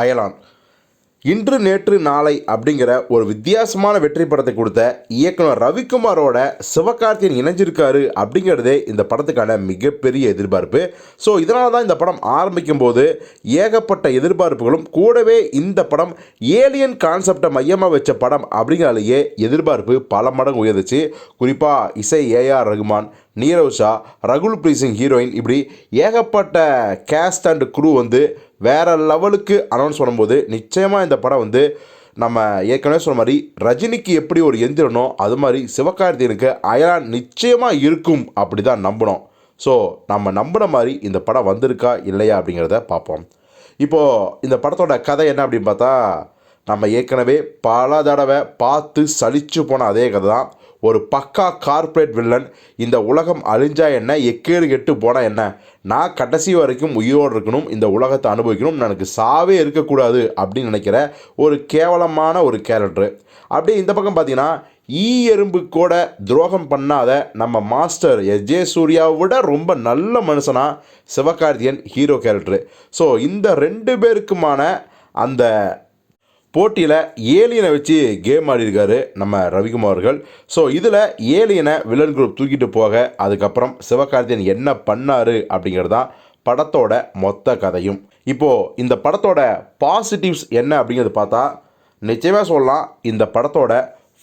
அயலான். இன்று நேற்று நாளை அப்படிங்கிற ஒரு வித்தியாசமான வெற்றி படத்தை கொடுத்த இயக்குனர் ரவிக்குமாரோட சிவகார்த்தியன் இணைஞ்சிருக்காரு அப்படிங்கிறதே இந்த படத்துக்கான மிகப்பெரிய எதிர்பார்ப்பு. ஸோ இதனால தான் இந்த படம் ஆரம்பிக்கும் போது ஏகப்பட்ட எதிர்பார்ப்புகளும் கூடவே இந்த படம் ஏலியன் கான்செப்டை மையமாக வச்ச படம் அப்படிங்கிறாலேயே எதிர்பார்ப்பு பல மடங்கு உயர்ந்துச்சு. குறிப்பாக இசை ஏஆர் ரகுமான் நீரவ் ஷா ரகுல் பிரீத் சிங் ஹீரோயின் இப்படி ஏகப்பட்ட கேஸ்ட் அண்ட் குரூ வந்து வேறு லெவலுக்கு அனௌன்ஸ் பண்ணும்போது நிச்சயமாக இந்த படம் வந்து நம்ம ஏற்கனவே சொன்ன மாதிரி ரஜினிக்கு எப்படி ஒரு எந்திரனோ அது மாதிரி சிவகார்த்திகனுக்கு அயலான் நிச்சயமாக இருக்கும் அப்படி தான் நம்பினோம் ஸோ நம்ம நம்பின மாதிரி இந்த படம் வந்திருக்கா இல்லையா அப்படிங்கிறத பார்ப்போம். இப்போது இந்த படத்தோட கதை என்ன அப்படின்னு பார்த்தா நம்ம ஏற்கனவே பல தடவை பார்த்து சலிச்சு போன அதே கதை தான் ஒரு பக்கா கார்ப்பரேட் வில்லன் இந்த உலகம் அழிஞ்சா என்ன? எக்கேடு கெட்டு போனால் என்ன? நான் கடைசி வரைக்கும் உயிரோடு இருக்கணும் இந்த உலகத்தை அனுபவிக்கணும் எனக்கு சாவே இருக்கக்கூடாது அப்படின்னு நினைக்கிற ஒரு கேவலமான ஒரு கேரக்டரு அப்படியே இந்த பக்கம் பார்த்தீங்கன்னா ஈ எறும்பு கூட துரோகம் பண்ணாத நம்ம மாஸ்டர் எஸ் ஜே சூர்யாவை விட ரொம்ப நல்ல மனுஷனா சிவகார்த்தியன் ஹீரோ கேரக்டரு ஸோ இந்த ரெண்டு பேருக்குமான அந்த போட்டியில் ஏலியனை வச்சு கேம் ஆடிருக்காரு நம்ம ரவிக்குமார் அவர்கள். ஸோ இதில் ஏலியனை வில்லன் குரூப் தூக்கிட்டு போக அதுக்கப்புறம் சிவகார்த்தியன் என்ன பண்ணாரு அப்படிங்கிறது தான் படத்தோட மொத்த கதையும். இப்போது இந்த படத்தோட பாசிட்டிவ்ஸ் என்ன அப்படிங்கிறது பார்த்தா நிச்சயமாக சொல்லலாம் இந்த படத்தோட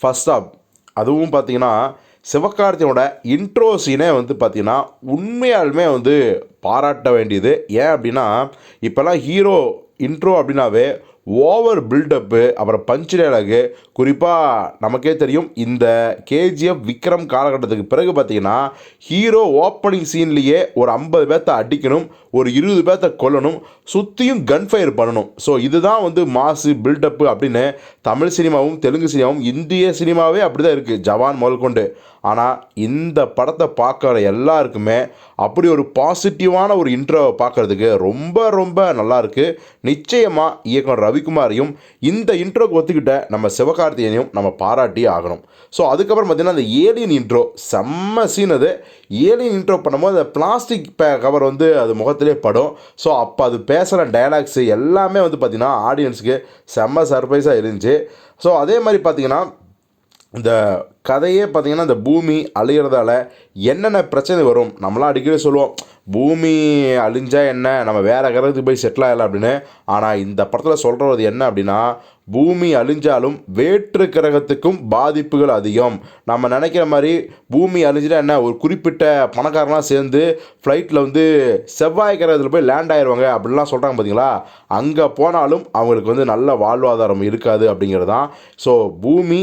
ஃபஸ்ட் ஆப் அதுவும் பார்த்தீங்கன்னா சிவகார்த்தியனோட இன்ட்ரோ சீனே வந்து பார்த்திங்கன்னா உண்மையாலுமே வந்து பாராட்ட வேண்டியது. ஏன் அப்படின்னா இப்போல்லாம் ஹீரோ இன்ட்ரோ அப்படின்னாவே ஓவர் பில்டப்பு அப்புறம் பஞ்ச் டயலாகு. குறிப்பாக நமக்கே தெரியும் இந்த கேஜிஎஃப் விக்ரம் காலகட்டத்துக்கு பிறகு பார்த்தீங்கன்னா ஹீரோ ஓப்பனிங் சீன்லேயே ஒரு ஐம்பது பேர்த்த அடிக்கணும் ஒரு இருபது பேர்த்த கொல்லணும் சுற்றியும் கன் ஃபயர் பண்ணணும். ஸோ இதுதான் வந்து மாசு பில்டப்பு அப்படின்னு தமிழ் சினிமாவும் தெலுங்கு சினிமாவும் இந்திய சினிமாவே அப்படி தான் இருக்குது ஜவான் முதல் கொண்டு ஆனால் இந்த படத்தை பார்க்குற எல்லாருக்குமே அப்படி ஒரு பாசிட்டிவான ஒரு இன்ட்ரோவை பார்க்குறதுக்கு ரொம்ப ரொம்ப நல்லாயிருக்கு நிச்சயமாக இயக்குனர் ரவிக்குமாரையும் இந்த இன்ட்ரோக்கு ஒத்துக்கிட்ட நம்ம சிவகார்த்தியனையும் நம்ம பாராட்டி ஆகணும். ஸோ அதுக்கப்புறம் பார்த்திங்கன்னா அந்த ஏலியன் இன்ட்ரோ செம்ம சீன் அது. ஏலியன் இன்ட்ரோ பண்ணும்போது அந்த பிளாஸ்டிக் கவர் வந்து அது முகத்திலே படும். ஸோ அப்போ அது பேசுகிற டயலாக்ஸு எல்லாமே வந்து பார்த்திங்கன்னா ஆடியன்ஸுக்கு செம்ம சர்ப்ரைஸாக இருந்துச்சு. ஸோ அதே மாதிரி பார்த்தீங்கன்னா இந்த கதையே பார்த்திங்கன்னா இந்த பூமி அழியிறதால என்னென்ன பிரச்சனை வரும் நம்மளாம் அடிக்கடி சொல்லுவோம் பூமி அழிஞ்சால் என்ன நம்ம வேறு கிரகத்துக்கு போய் செட்டில் ஆகலாம் அப்படின்னு. ஆனால் இந்த படத்தில் சொல்கிறது என்ன அப்படின்னா பூமி அழிஞ்சாலும் வேற்று கிரகத்துக்கும் பாதிப்புகள் அதிகம். நம்ம நினைக்கிற மாதிரி பூமி அழிஞ்சிட்டா என்ன ஒரு குறிப்பிட்ட பணக்காரனாக சேர்ந்து ஃப்ளைட்டில் வந்து செவ்வாய் கிரகத்தில் போய் லேண்ட் ஆயிடுவாங்க அப்படிலாம் சொல்கிறாங்க பார்த்தீங்களா அங்கே போனாலும் அவங்களுக்கு வந்து நல்ல வாழ்வாதாரம் இருக்காது அப்படிங்கிறது தான் ஸோ பூமி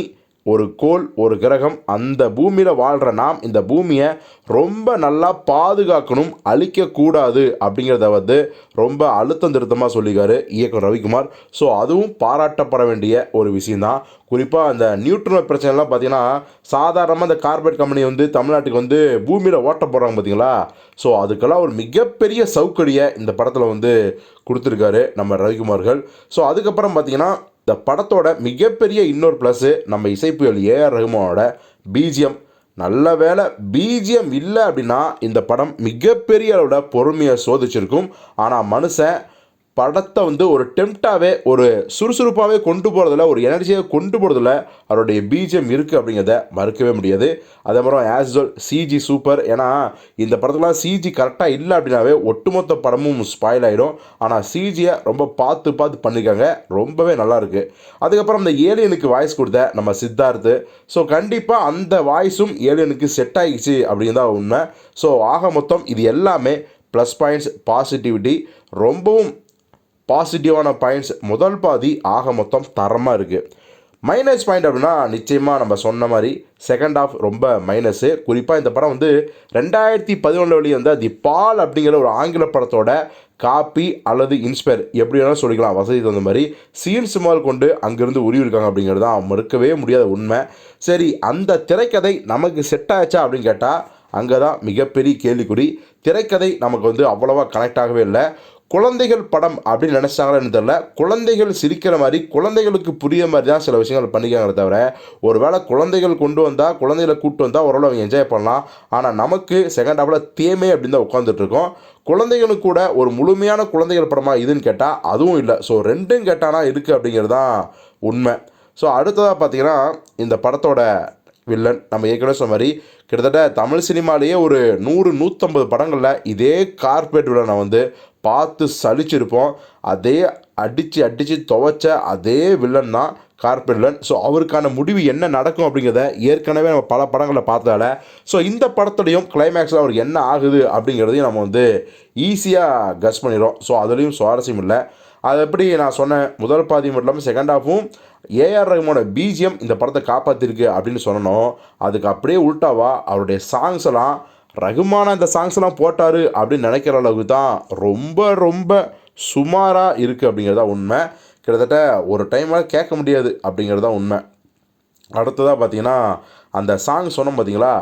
ஒரு கோள் ஒரு கிரகம் அந்த பூமியில் வாழ்கிற நாம் இந்த பூமியை ரொம்ப நல்லா பாதுகாக்கணும் அழிக்கக்கூடாது அப்படிங்கிறத வந்து ரொம்ப அழுத்தம் திருத்தமாக சொல்லிக்காரு இயக்குனர் ரவிக்குமார். ஸோ அதுவும் பாராட்டப்பட வேண்டிய ஒரு விஷயந்தான் குறிப்பாக அந்த நியூட்ரல் பிரச்சனைலாம் பார்த்தீங்கன்னா சாதாரணமாக இந்த கார்பரேட் கம்பெனி வந்து தமிழ்நாட்டுக்கு வந்து பூமியில் ஓட்ட போடுறாங்க பார்த்தீங்களா? ஸோ அதுக்கெல்லாம் ஒரு மிகப்பெரிய சவுக்கடியை இந்த படத்தில் வந்து கொடுத்துருக்காரு நம்ம ரவிக்குமார்கள் ஸோ அதுக்கப்புறம் பார்த்தீங்கன்னா இந்த படத்தோட மிகப்பெரிய இன்னொரு ப்ளஸ்ஸு நம்ம இசைப்புயல் ஏஆர் ரஹ்மானோட பிஜிஎம் நல்ல வேலை பிஜிஎம் இல்லை அப்படின்னா இந்த படம் மிகப்பெரிய அளவோட பொறுமையை சோதிச்சிருக்கும். ஆனால் மனுஷன் படத்தை வந்து ஒரு டெம்ப்டாகவே ஒரு சுறுசுறுப்பாகவே கொண்டு போகிறதுல ஒரு எனர்ஜியாக கொண்டு போகிறதுல அவருடைய பிஜிஎம் இருக்குது அப்படிங்கிறத மறுக்கவே முடியாது. அதே மாதிரி ஆஸ் வெல் சிஜி சூப்பர் ஏன்னா இந்த படத்துலாம் சிஜி கரெக்டாக இல்லை அப்படின்னாவே ஒட்டுமொத்த படமும் ஸ்பாயில் ஆகிடும் ஆனால் சிஜியை ரொம்ப பார்த்து பார்த்து பண்ணியிருக்காங்க. ரொம்பவே நல்லாயிருக்கு அதுக்கப்புறம் இந்த ஏலியனுக்கு வாய்ஸ் கொடுத்த நம்ம சித்தார்த்து ஸோ கண்டிப்பாக அந்த வாய்ஸும் ஏலியனுக்கு செட் ஆகிடுச்சு அப்படின்னு தான் உண்மை. ஸோ ஆக மொத்தம் இது எல்லாமே ப்ளஸ் பாயிண்ட்ஸ் பாசிட்டிவிட்டி ரொம்பவும் பாசிட்டிவான பாயிண்ட்ஸ் முதல் பாதி ஆக மொத்தம் தரமாக இருக்குது மைனஸ் பாயிண்ட் அப்படின்னா நிச்சயமாக நம்ம சொன்ன மாதிரி செகண்ட் ஆஃப் ரொம்ப மைனஸு குறிப்பாக இந்த படம் வந்து ரெண்டாயிரத்தி பதினொன்று வழி வந்து தி பால் அப்படிங்கிற ஒரு ஆங்கில படத்தோட காப்பி அல்லது இன்ஸ்பயர் எப்படி வேணாலும் சொல்லிக்கலாம். வசதி தகுந்த மாதிரி சீன்ஸ் முதல் கொண்டு அங்கேருந்து உருவிருக்காங்க அப்படிங்கிறது தான் மறுக்கவே முடியாத உண்மை. சரி அந்த திரைக்கதை நமக்கு செட் ஆச்சா அப்படின்னு கேட்டால் அங்கே தான் மிகப்பெரிய கேள்விக்குறி. திரைக்கதை நமக்கு வந்து அவ்வளோவா கனெக்ட் ஆகவே இல்லை. குழந்தைகள் படம் அப்படின்னு நினச்சாங்களான்னு தெரில குழந்தைகள் சிரிக்கிற மாதிரி குழந்தைகளுக்கு புரிய மாதிரி தான் சில விஷயங்கள் பண்ணிக்காங்களே தவிர ஒரு வேளை குழந்தைகள் கொண்டு வந்தால் குழந்தைகளை கூப்பிட்டு வந்தால் ஓரளவு அவங்க என்ஜாய் பண்ணலாம். ஆனால் நமக்கு செகண்ட் ஹாஃபில் தேமே அப்படின்னு தான் உட்காந்துட்ருக்கோம் குழந்தைகளுக்கு கூட ஒரு முழுமையான குழந்தைகள் படமாக இதுன்னு கேட்டால் அதுவும் இல்லை. ஸோ ரெண்டும் கேட்டானா இருக்குது அப்படிங்கிறது தான் உண்மை. ஸோ அடுத்ததாக பார்த்தீங்கன்னா இந்த படத்தோட வில்லன் நம்ம ஏற்கனவே சொன்ன மாதிரி கிட்டத்தட்ட தமிழ் சினிமாலேயே ஒரு நூறு நூற்றம்பது படங்களில் இதே கார்பரேட் வில்லனை வந்து பார்த்து சலிச்சிருப்போம். அதே அடித்து அடித்து துவைச்ச அதே வில்லன் தான் கார்பெல்லன் வில்லன் ஸோ அவருக்கான முடிவு என்ன நடக்கும் அப்படிங்கிறத ஏற்கனவே நம்ம பல படங்களில் பார்த்ததால. ஸோ இந்த படத்துலையும் கிளைமேக்ஸில் அவருக்கு என்ன ஆகுது அப்படிங்கிறதையும் நம்ம வந்து ஈஸியாக கஸ் பண்ணிடுறோம். ஸோ அதுலேயும் சுவாரஸ்யம் இல்லை. அது எப்படி நான் சொன்னேன்? முதல் பாதி மட்டும் இல்லாமல் செகண்ட் ஹாஃபும் ஏஆர் ரஹ்மானோட பிஜிஎம் இந்த படத்தை காப்பாற்றிருக்கு அப்படின்னு சொன்னோம். அதுக்கு அப்படியே உள்டாவா அவருடைய சாங்ஸ் எல்லாம் ரகுமான அந்த சாங்ஸ்லாம் போட்டார் அப்படின்னு நினைக்கிற அளவுக்கு தான் ரொம்ப ரொம்ப சுமாராக இருக்குது அப்படிங்கிறது தான் உண்மை. கிட்டத்தட்ட ஒரு டைமில் கேட்க முடியாது அப்படிங்கிறது தான் உண்மை. அடுத்ததாக பார்த்தீங்கன்னா அந்த சாங் சொன்னோம் பார்த்தீங்களா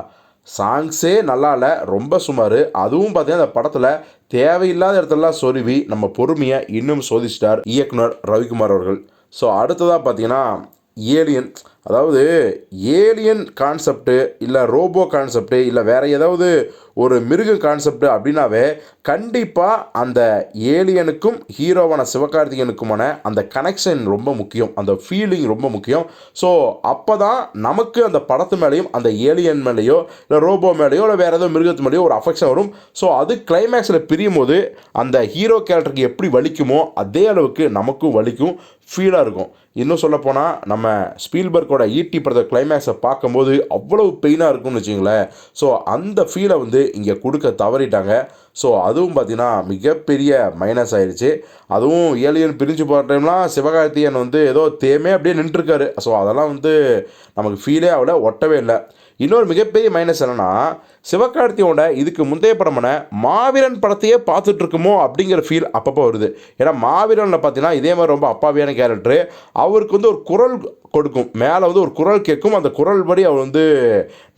சாங்ஸே நல்லா இல்லை ரொம்ப சுமார். அதுவும் பார்த்தீங்கன்னா அந்த படத்தில் தேவையில்லாத இடத்துலலாம் சொருவி நம்ம பொறுமையை இன்னும் சோதிச்சிட்டார் இயக்குனர் ரவிக்குமார் அவர்கள். ஸோ அடுத்ததாக பார்த்தீங்கன்னா ஏலியன் அதாவது ஏலியன் கான்செப்ட்டு இல்லை ரோபோ கான்செப்ட்டு இல்லை வேறு ஏதாவது ஒரு மிருக கான்செப்ட் அப்படின்னாவே கண்டிப்பாக அந்த ஏலியனுக்கும் ஹீரோவான சிவகார்த்திகனுக்குமான அந்த கனெக்ஷன் ரொம்ப முக்கியம். அந்த ஃபீலிங் ரொம்ப முக்கியம். ஸோ அப்போ தான் நமக்கு அந்த படத்து மேலேயும் அந்த ஏலியன் மேலேயோ இல்லை ரோபோ மேலேயோ இல்லை வேறு ஏதோ மிருகத்து மேலேயோ ஒரு அஃபெக்ஷன் வரும். ஸோ அது கிளைமேக்ஸில் பிரியும் போது அந்த ஹீரோ கேரக்டருக்கு எப்படி வலிக்குமோ அதே அளவுக்கு நமக்கும் வலிக்கும். ஃபீலாக இருக்கும். இன்னும் சொல்லப்போனால் நம்ம ஸ்பீல்பர்க்கோட ஈட்டி படத்தை கிளைமேக்ஸை பார்க்கும்போது அவ்வளவு பெயினாக இருக்கும்னு வச்சுங்களேன் ஸோ அந்த ஃபீலை வந்து இங்கே கொடுக்க தவறிட்டாங்க. ஸோ அதுவும் பார்த்திங்கன்னா மிகப்பெரிய மைனஸ் ஆயிடுச்சு அதுவும் ஏலியன் பிரிஞ்சு போகிற டைம்லாம் சிவகார்த்தியன் வந்து ஏதோ தேமே அப்படியே நின்றுருக்காரு. ஸோ அதெல்லாம் வந்து நமக்கு ஃபீலே ஆகல ஒட்டவே இல்லை. இன்னொரு மிகப்பெரிய மைனஸ் என்னன்னா சிவகார்த்தியோட இதுக்கு முந்தைய படமான மாவீரன் படத்தையே பார்த்துட்டு இருக்குமோ அப்படிங்கிற ஃபீல் அப்பப்போ வருது. ஏன்னா மாவீரனில் பார்த்தீங்கன்னா இதே மாதிரி ரொம்ப அப்பாவியான கேரக்டரு அவருக்கு வந்து ஒரு குரல் கொடுக்கும். மேலே வந்து ஒரு குரல் கேட்கும். அந்த குரல் படி அவர் வந்து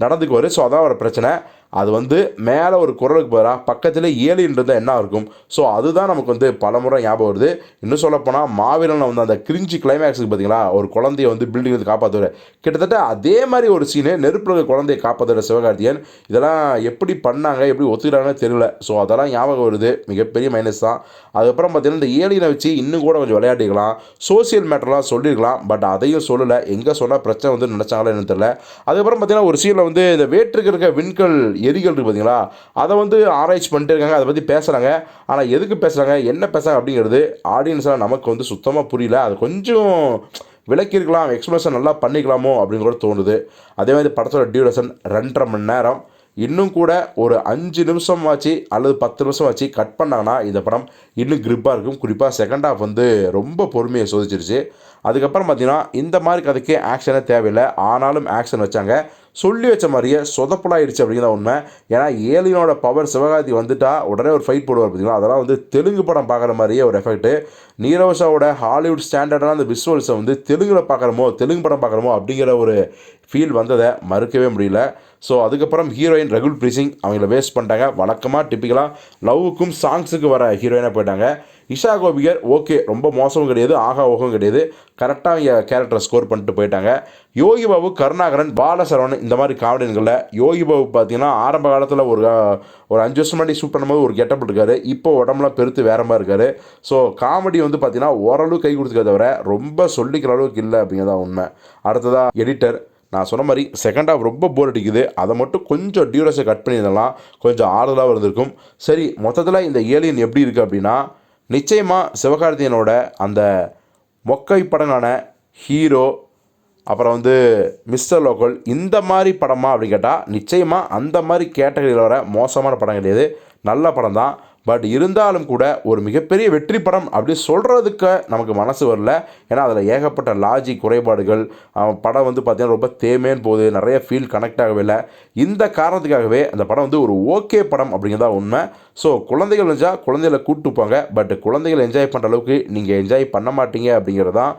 நடந்துக்குவார். ஸோ அதான் ஒரு பிரச்சனை. அது வந்து மேலே ஒரு குரலுக்கு பதிலாக பக்கத்தில் ஏலியன் என்ன இருக்கும் ஸோ அதுதான் நமக்கு வந்து பலமுறை ஞாபகம் வருது. இன்னும் சொல்லப்போனால் மாவீரன் வந்து அந்த கிரிஞ்சி கிளைமேக்ஸுக்கு பார்த்தீங்களா ஒரு குழந்தைய வந்து பில்டிங் வந்து காப்பாற்றுவார் கிட்டத்தட்ட அதே மாதிரி ஒரு சீனு நெருப்புல இருக்க குழந்தைய காப்பாற்றுற சிவகார்த்தியன் இதெல்லாம் எப்படி பண்ணாங்க எப்படி ஒத்துக்கிறாங்கன்னு தெரியல. ஸோ அதெல்லாம் ஞாபகம் வருது. மிகப்பெரிய மைனஸ் தான். அதுக்கப்புறம் பார்த்தீங்கன்னா இந்த ஏலியனை வச்சு இன்னும் கூட கொஞ்சம் விளையாடிக்கலாம் சோசியல் மேட்டர்லாம் சொல்லியிருக்கலாம் பட் அதையும் சொல்லலை. எங்கே சொன்னால் பிரச்சனை வந்து நினச்சாங்களோ என்னன்னு தெரியல. அதுக்கப்புறம் பார்த்தீங்கன்னா ஒரு சீனில் வந்து இந்த வேற்றுக்கு இருக்க விண்கல் எரிகள் இருக்குது பார்த்தீங்களா அதை வந்து ஆராய்ச்சி பண்ணிட்டு இருக்காங்க அதை பற்றி பேசுகிறாங்க ஆனால் எதுக்கு பேசுகிறாங்க என்ன பேசுகிறாங்க அப்படிங்கிறது ஆடியன்ஸாக நமக்கு வந்து சுத்தமாக புரியல. அது கொஞ்சம் விளக்கியிருக்கலாம் எக்ஸ்பிரஷன் நல்லா பண்ணிக்கலாமோ அப்படின்னு கூட தோணுது. அதே மாதிரி படத்தோட டியூரேஷன் ரெண்டரை மணி நேரம். இன்னும் கூட ஒரு அஞ்சு நிமிஷம் ஆச்சு அல்லது பத்து நிமிஷம் ஆச்சு கட் பண்ணாங்கன்னா இந்த படம் இன்னும் கிரிப்பாக இருக்கும். குறிப்பாக செகண்ட் ஹாஃப் வந்து ரொம்ப பொறுமையை சோதிச்சிருச்சு. அதுக்கப்புறம் பார்த்தீங்கன்னா இந்த மாதிரி கதைக்கு ஆக்ஷனே தேவையில்லை. ஆனாலும் ஆக்ஷன் வச்சாங்க. சொல்லி வச்ச மாதிரியே சொதப்பலாயிடுச்சு அப்படிங்கிற உண்மை. ஏன்னா ஏலியனோட பவர் சிவகாதி வந்துட்டா உடனே ஒரு ஃபைட் போடுவார் பார்த்தீங்களா? அதெல்லாம் வந்து தெலுங்கு படம் பார்க்குற மாதிரியே ஒரு எஃபெக்ட்டு நீரவசாவோட ஹாலிவுட் ஸ்டாண்டர்டான அந்த விஷுவல்ஸை வந்து தெலுங்கில் பார்க்குறமோ தெலுங்கு படம் பார்க்குறமோ அப்படிங்கிற ஒரு ஃபீல் வந்ததை மறுக்கவே முடியல. ஸோ அதுக்கப்புறம் ஹீரோயின் ரகுல் பிரீசிங் அவங்கள வேஸ்ட் பண்ணிட்டாங்க. வழக்கமாக டிப்பிக்கலாக லவ்வுக்கும் சாங்ஸுக்கு வர ஹீரோயினாக போயிட்டாங்க. இஷா கோபிகர் ஓகே ரொம்ப மோசமும் கிடையாது ஆகா ஓகம் கிடையாது. கரெக்டாக அவங்க கேரக்டரை ஸ்கோர் பண்ணிட்டு போயிட்டாங்க. யோகி பாபு கருணாகரன் பாலசரவன் இந்த மாதிரி காமெடியன்களில் யோகி பாபு பார்த்தீங்கன்னா ஆரம்ப காலத்தில் ஒரு ஒரு அஞ்சு வருஷம் முன்னாடி ஷூட் பண்ணும்போது ஒரு கெட்டப் இருக்காரு இப்போ உடம்புலாம் பெருத்து வேற மாதிரி இருக்காரு. ஸோ காமெடி வந்து பார்த்தீங்கன்னா ஓரளவு கை கொடுத்துக்க தவிர ரொம்ப சொல்லிக்கிற அளவுக்கு இல்லை அப்படிங்கிறதா உண்மை. அடுத்ததாக எடிட்டர் நான் சொன்ன மாதிரி செகண்ட் ஹாஃப் ரொம்ப போர் அடிக்குது. அதை மட்டும் கொஞ்சம் டியூரஸை கட் பண்ணியிருந்தலாம் கொஞ்சம் ஆறுதலாக இருந்திருக்கும். சரி மொத்தத்தில் இந்த ஏலியன் எப்படி இருக்குது அப்படின்னா நிச்சயமாக சிவகார்த்தியனோட அந்த மொக்கை படங்களான ஹீரோ அப்புறம் வந்து மிஸ்டர் லோக்கல் இந்த மாதிரி படமா அப்படின்னு கேட்டால் நிச்சயமாக அந்த மாதிரி கேட்டகரியில் வர மோசமான படம் கிடையாது. நல்ல படம் தான் பட் இருந்தாலும் கூட ஒரு மிகப்பெரிய வெற்றி படம் அப்படி சொல்கிறதுக்கு நமக்கு மனசு வரல. ஏன்னா அதில் ஏகப்பட்ட லாஜிக் குறைபாடுகள் படம் வந்து பார்த்திங்கன்னா ரொம்ப தேமேன்னு போகுது நிறைய ஃபீல் கனெக்ட் ஆகவே இல்லை. இந்த காரணத்துக்காகவே அந்த படம் வந்து ஒரு ஓகே படம் அப்படிங்கிறதா உண்மை. ஸோ குழந்தைகள் நினச்சா குழந்தைகளை கூப்பிட்டு போங்க பட் குழந்தைகள் என்ஜாய் பண்ணுற அளவுக்கு நீங்கள் என்ஜாய் பண்ண மாட்டீங்க அப்படிங்கிறது தான்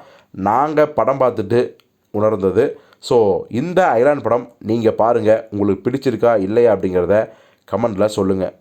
நாங்கள் படம் பார்த்துட்டு உணர்ந்தது. ஸோ இந்த ஐலாண்ட் படம் நீங்கள் பாருங்கள் உங்களுக்கு பிடிச்சிருக்கா இல்லையா அப்படிங்கிறத கமெண்டில் சொல்லுங்கள்